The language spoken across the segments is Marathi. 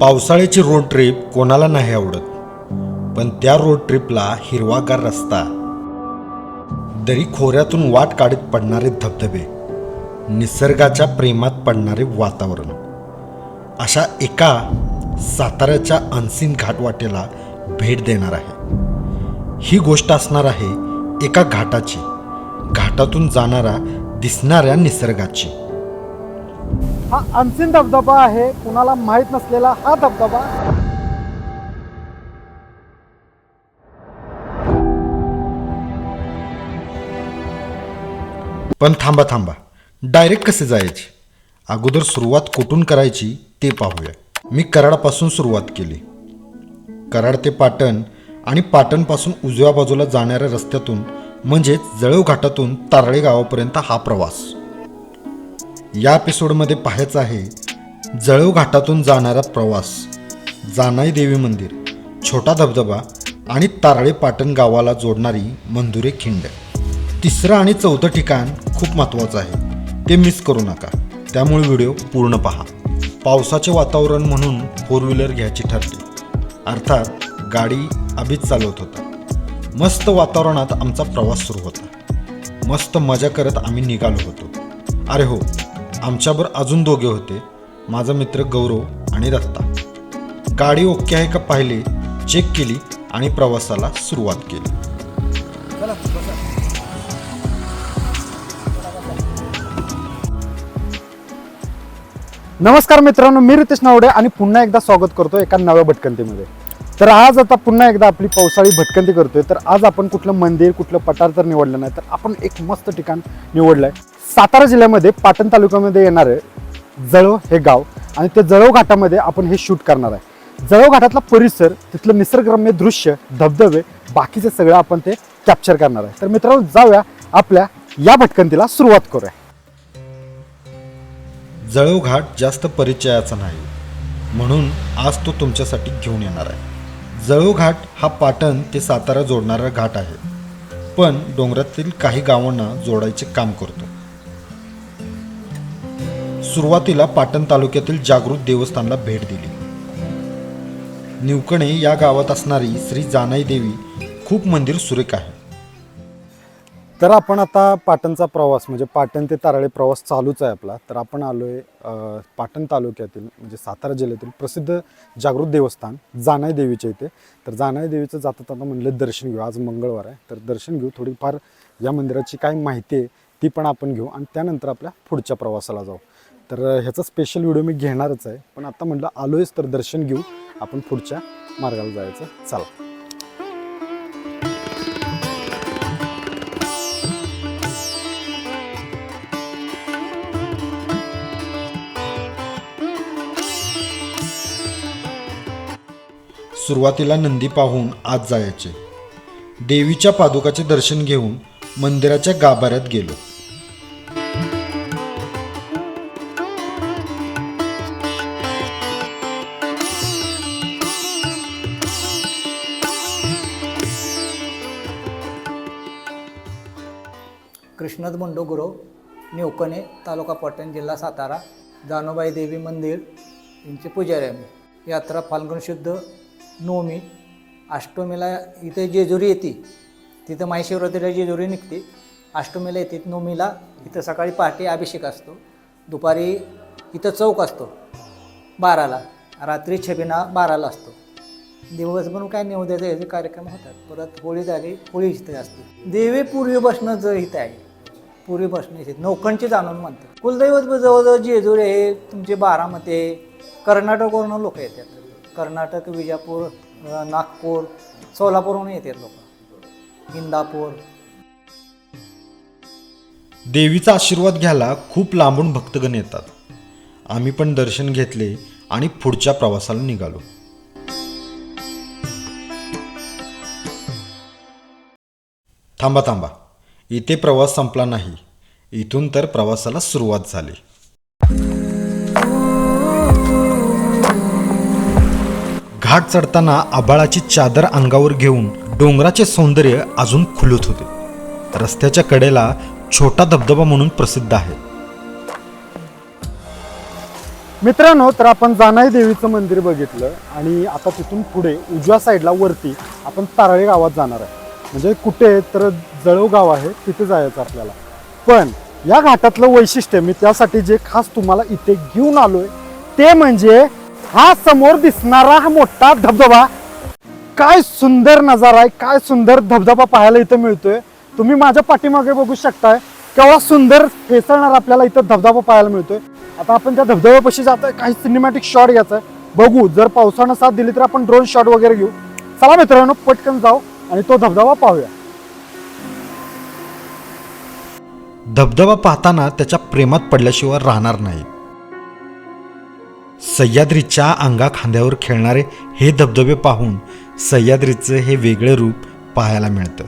पावसाळ्याची रोड ट्रिप कोणाला नाही आवडत पण त्या रोड ट्रिपला हिरवागार रस्ता. दरी खोऱ्यातून वाट काढत पडणारे धबधबे निसर्गाच्या प्रेमात पडणारे वातावरण. अशा एका साताऱ्याच्या अनसीन घाटवाटेला भेट देणार आहे. ही गोष्ट असणार आहे एका घाटाची घाटातून जाणारा दिसणाऱ्या निसर्गाची. हा अनसीन धबधबा आहे. कुणाला माहीत नसलेला हा धबधबा. पण थांबा थांबा. डायरेक्ट कसे जायचे? अगोदर सुरुवात कुठून करायची ते पाहूया. मी कराडपासून सुरुवात केली. कराड ते पाटण आणि पाटणपासून उजव्या बाजूला जाणाऱ्या रस्त्यातून म्हणजेच जळव घाटातून तारळे गावापर्यंत हा प्रवास. या एपिसोडमध्ये पाहायचं आहे जळव घाटातून जाणारा प्रवास जानाई देवी मंदिर छोटा धबधबा आणि तारळे पाटण गावाला जोडणारी मंदुरे खिंड. तिसरं आणि चौथं ठिकाण खूप महत्त्वाचं आहे. ते मिस करू नका. त्यामुळे व्हिडिओ पूर्ण पहा. पावसाचे वातावरण म्हणून फोर व्हीलर घ्यायची ठरली. अर्थात गाडी अभित चालवत होता. मस्त वातावरणात आमचा प्रवास सुरू होता. मस्त मजा करत आम्ही निघालो होतो. अरे हो आमच्याबरोबर अजून दोघे होते. माझा मित्र गौरव आणि दत्ता गाडी ओके आहे का पाहिले चेक केली आणि प्रवासाला सुरुवात केली. नमस्कार मित्रांनो मी रितेश नावडे आणि पुन्हा एकदा स्वागत करतो एका नव्या भटकंतीमध्ये. तर आज आता पुन्हा एकदा आपली पावसाळी भटकंती करतोय. तर आज आपण कुठलं मंदिर कुठलं पठार तर निवडलं नाही तर आपण एक मस्त ठिकाण निवडलंय. सातारा जिल्ह्यामध्ये पाटण तालुक्यामध्ये येणारं जळव हे गाव आणि त्या जळव घाटामध्ये आपण हे शूट करणार आहे. जळव घाटातला परिसर तिथलं निसर्गरम्य दृश्य धबधबे बाकीचं सगळं आपण ते कॅप्चर करणार आहे. तर मित्रांनो जाऊया आपल्या या भटकंतीला सुरुवात करूया. जळव घाट जास्त परिचयाचा नाही. म्हणून आज तो तुमच्यासाठी घेऊन येणार आहे. जळव घाट हा पाटण ते सातारा जोडणारा घाट आहे. पण डोंगरातील काही गावांना जोडायचे काम करतो. सुरुवातीला पाटण तालुक्यातील जागृत देवस्थानला भेट दिली. निवकणे या गावात असणारी श्री जानाई देवी खूप मंदिर सुरेख आहे. तर आपण आता पाटणचा प्रवास म्हणजे पाटण ते तारळे प्रवास चालूच आहे आपला. तर आपण आलो आहे पाटण तालुक्यातील म्हणजे सातारा जिल्ह्यातील प्रसिद्ध जागृत देवस्थान जानाई देवीच्या इथे. तर जानाई देवीचं जाता जाता म्हणलं दर्शन घेऊ. आज मंगळवार आहे. तर दर्शन घेऊ. थोडीफार या मंदिराची काय माहिती आहे ती पण आपण घेऊ. आणि त्यानंतर आपल्या पुढच्या प्रवासाला जाऊ. तर ह्याचा स्पेशल व्हिडिओ मी घेणारच आहे. पण आता म्हटलं आलोयच तर दर्शन घेऊ. आपण पुढच्या मार्गाला जायचं. चला. सुरुवातीला नंदी पाहून आत जायचे. देवीच्या पादुकाचे दर्शन घेऊन मंदिराच्या गाभाऱ्यात गेलो. कृष्णद मुंडू गुरव निवकणे तालुका पाटण जिल्हा सातारा जानोबाई देवी मंदिर यांचे पुजारी आम्ही. यात्रा फाल्गुन शुद्ध नवमी अष्टमीला इथे जेजुरी येते. तिथं महाशिवरात्रीला जेजुरी निघते. अष्टमीला येते नवमीला इथं सकाळी पहाटे अभिषेक असतो. दुपारी इथं चौक असतो बाराला. रात्री छबिना बाराला असतो. दिवसभर काय निवद्याचे ह्याचे कार्यक्रम होतात परत होळी झाली होळी इथे असते. देवी पूर्वी बसणं इथं आहे पूर्वी बसणं इथे जाणून म्हणतात. कुलदैवत जवळजवळ जेजुरी हे तुमचे बारामती कर्नाटकवरून लोक येतात. कर्नाटक विजापूर नागपूर सोलापूरहून येतात लोक. इंदापूर. देवीचा आशीर्वाद घ्यायला खूप लांबून भक्तगण येतात. आम्ही पण दर्शन घेतले आणि पुढच्या प्रवासाला निघालो. थांबा थांबा. इथे प्रवास संपला नाही. इथून तर प्रवासाला सुरुवात झाली. घाट चढताना आबाळाची चादर अंगावर घेऊन डोंगराचे सौंदर्य अजून खुलत होते. रस्त्याच्या कडेला छोटा धबधबा म्हणून प्रसिद्ध आहे. मित्रांनो तर आपण जानाई देवीचं मंदिर बघितलं आणि आता तिथून पुढे उजव्या साईडला वरती आपण तारळे गावात जाणार आहे. म्हणजे कुठे तर जळव गाव आहे तिथे जायचं आपल्याला. पण या घाटातलं वैशिष्ट्य मी त्यासाठी जे खास तुम्हाला इथे घेऊन आलोय ते म्हणजे हा समोर दिसणारा हा मोठा धबधबा. काय सुंदर नजारा आहे काय सुंदर धबधबा पाहायला इथं मिळतोय. तुम्ही माझ्या पाठीमागे बघू शकताय केवढा सुंदर फेसळणार आपल्याला इथं धबधबा पाहायला मिळतोय. आता आपण त्या धबधब्यापाशी जातोय काही सिनेमॅटिक शॉट घ्यायचा आहे बघू जर पावसानं साथ दिली तर आपण ड्रोन शॉट वगैरे घेऊ. चला मित्रांनो पटकन जाऊ. आणि तो धबधबा पाहूया. धबधबा पाहताना त्याच्या प्रेमात पडल्याशिवाय राहणार नाही. सह्याद्रीच्या अंगा खांद्यावर खेळणारे हे धबधबे पाहून सह्याद्रीचं हे वेगळे रूप पाहायला मिळतं.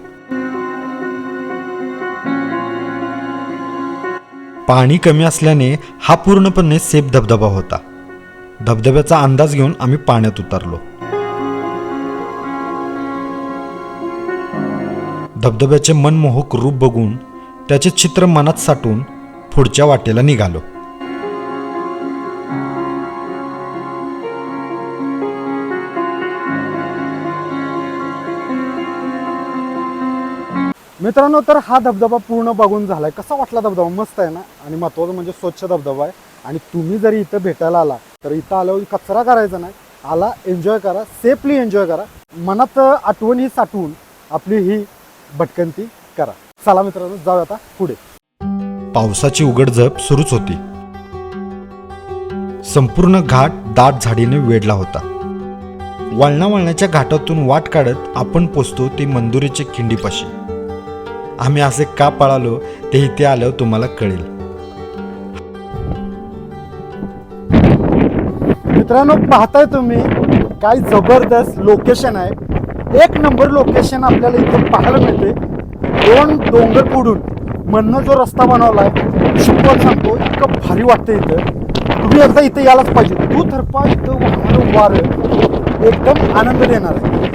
पाणी कमी असल्याने हा पूर्णपणे सेफ धबधबा होता. धबधब्याचा अंदाज घेऊन आम्ही पाण्यात उतरलो. धबधब्याचे मनमोहक रूप बघून त्याचे चित्र मनात साठून पुढच्या वाटेला निघालो. मित्रांनो तर हा धबधबा पूर्ण बघून झालाय. कसा वाटला धबधबा? मस्त आहे ना? आणि महत्वाचं म्हणजे स्वच्छ धबधबा आहे. आणि तुम्ही जरी इथं भेटायला आला तर इथं आल्यावर कचरा करायचा नाही. आला एन्जॉय करा. सेफली एन्जॉय करा. मनात आठवण ही साठवून आपली ही भटकंती करा. चला मित्रांनो जाऊ आता पुढे. पावसाची उघडझप सुरूच होती. संपूर्ण घाट दाट झाडीने वेढला होता. वळणा वळणाच्या घाटातून वाट काढत आपण पोचतो ती मंदुरीच्या खिंडीपाशी. आम्ही असे का पळालो ते इथे आल्यावर तुम्हाला कळेल. मित्रांनो पाहताय तुम्ही काय जबरदस्त लोकेशन आहे. एक नंबर लोकेशन आपल्याला इथे पाहायला मिळते दोन डोंगर पुढून म्हणणं जो रस्ता बनवला आहे शिकवत सांगतो इतकं भारी वाटतं इथं. तुम्ही एकदा इथं यायलाच पाहिजे. तू थरपा इथं वाहणारं वारं एकदम आनंद देणार आहे.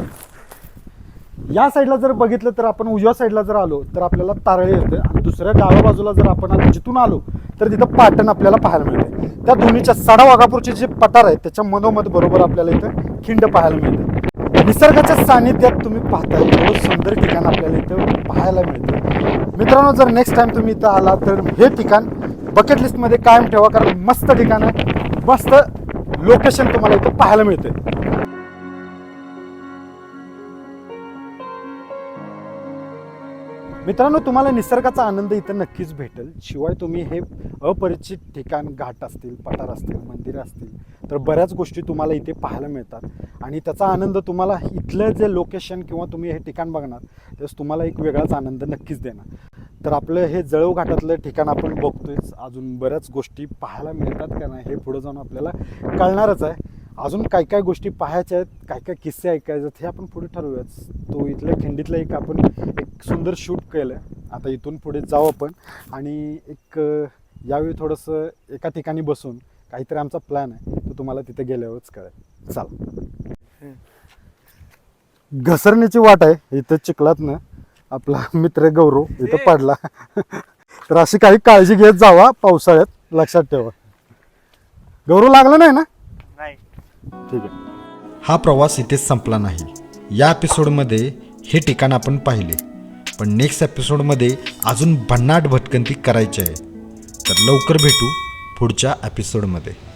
या साईडला जर बघितलं तर आपण उजव्या साईडला जर आलो तर आपल्याला तारळे येतं आणि दुसऱ्या डाव्या बाजूला जर आपण जिथून आलो तर तिथं पाटण आपल्याला पाहायला मिळते त्या दोन्हीच्या साडा वाघापूरचे जे पठार आहेत त्याच्या मधोमध बरोबर आपल्याला इथं खिंड पाहायला मिळते निसर्गाच्या सानिध्यात तुम्ही पाहताय एवढं सुंदर ठिकाण आपल्याला इथं पाहायला मिळतं. मित्रांनो जर नेक्स्ट टाइम तुम्ही इथं आला तर हे ठिकाण बकेट लिस्टमध्ये कायम ठेवा कारण मस्त ठिकाण आहे. मस्त लोकेशन तुम्हाला इथं पाहायला मिळते मित्रांनो तुम्हाला निसर्गाचा आनंद इथं नक्कीच भेटेल. शिवाय तुम्ही हे अपरिचित ठिकाण घाट असतील पठार असतील मंदिरं असतील तर बऱ्याच गोष्टी तुम्हाला इथे पाहायला मिळतात. आणि त्याचा आनंद तुम्हाला इथलं जे लोकेशन किंवा तुम्ही हे ठिकाण बघणार त्यास तुम्हाला एक वेगळाच आनंद नक्कीच देणार. तर आपलं हे जळव घाटातलं ठिकाण आपण बघतोयच. अजून बऱ्याच गोष्टी पाहायला मिळतात का नाही हे पुढं जाऊन आपल्याला कळणारच आहे. अजून काय काय गोष्टी पाहायच्या आहेत काय काय किस्से ऐकायचे आहेत हे आपण पुढे ठरवूयाच तो इथल्या खिंडीतलं एक आपण एक सुंदर शूट केलं आहे आता इथून पुढे जाऊ आपण. आणि एक यावेळी थोडंसं एका ठिकाणी बसून काहीतरी आमचा प्लॅन आहे. तो तुम्हाला तिथे गेल्यावरच कळेल. चला. घसरण्याची वाट आहे. इथं चिखलात ना आपला मित्र गौरव इथं पडला. तर अशी काही काळजी घेत जावा पावसाळ्यात. लक्षात ठेवा. गौरव लागला नाही ना? ठीक आहे. हा प्रवास इथेच संपला नाही. या एपिसोडमध्ये हे ठिकाण आपण पाहिले. पण नेक्स्ट एपिसोडमध्ये अजून भन्नाट भटकंती करायची आहे. तर लवकर भेटू पुढच्या एपिसोडमध्ये.